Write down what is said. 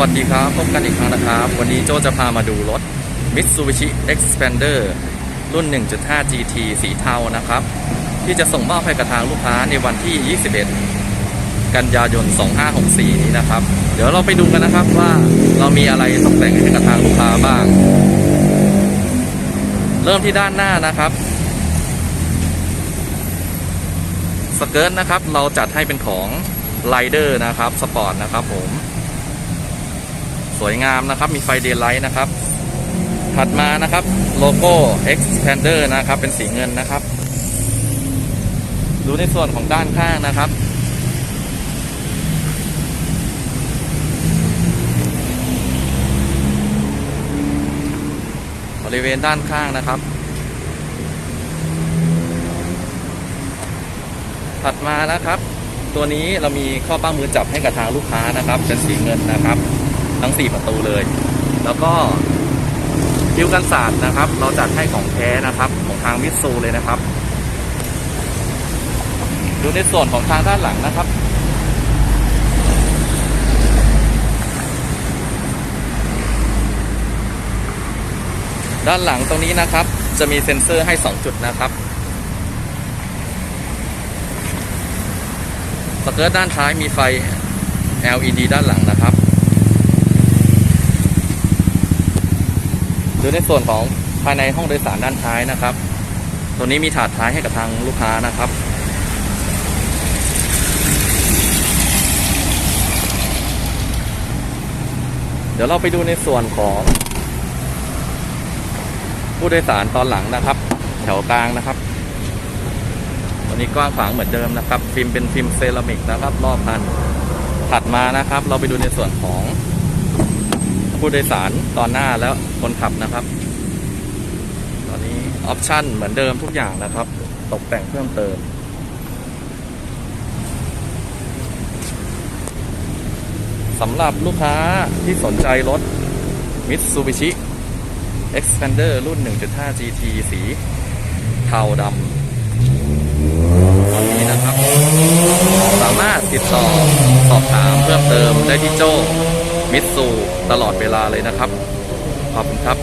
วัสดีครับ พบกันอีกครั้งนะครับ วันนี้โจจะพามาดูรถ Mitsubishi Xpander รุ่น 1.5 GT สีเทานะครับ ที่จะส่งมอบให้กับทางลูกค้าในวันที่ 21 กันยายน 2564 นี้นะครับ เดี๋ยวเราไปดูกันนะครับว่าเรามีอะไรตกแต่งให้กับทางลูกค้าบ้าง เริ่มที่ด้านหน้านะครับ สเกิร์ตนะครับเราจัดให้เป็นของไ i เดอร์นะครับ สปอร์ตนะครับผม สวยงามนะครับ มีไฟเดย์ไลท์นะครับ ถัดมานะครับโลโก้ Expander นะครับ เป็นสีเงินนะครับ ดูในส่วนของด้านข้างนะครับ บริเวณด้านข้างนะครับ ถัดมานะครับ ตัวนี้เรามีข้อป้ามือจับให้กับทางลูกค้านะครับ เป็นสีเงินนะครับ ทั้ง 4 ประตูเลย แล้วก็คิ้วกันศาสตร์นะครับ เราจัดให้ของแท้นะครับ ของทางมิตซูเลยนะครับ ดูในส่วนของทางด้านหลังนะครับด้านหลังตรงนี้นะครับ จะมีเซ็นเซอร์ให้ 2 จุดนะครับ สเกิร์ตด้านท้ายมีไฟ LED ด้านหลังนะครับ ดูในส่วนของภายในห้องโดยสารด้านท้ายนะครับ ตัวนี้มีถาดท้ายให้กับทางลูกค้านะครับ เดี๋ยวเราไปดูในส่วนของ ผู้โดยสารตอนหลังนะครับ แถวกลางนะครับ ตัวนี้กว้างขวางเหมือนเดิมนะครับ ฟิล์มเป็นฟิล์มเซรามิกนะครับ รอบคันถัดมานะครับ เราไปดูในส่วนของ ผู้โดยสารตอนหน้าแล้วคนขับนะครับ ตอนนี้ออปชั่นเหมือนเดิมทุกอย่างนะครับ ตกแต่งเพิ่มเติม สำหรับลูกค้าที่สนใจรถ Mitsubishi Expander รุ่น 1.5 GT สีเทาดำตอนนี้นะครับ สามารถติดต่อสอบถามเพิ่มเติมได้ที่โจ้ มิตซูตลอดเวลาเลยนะครับ ขอบคุณครับ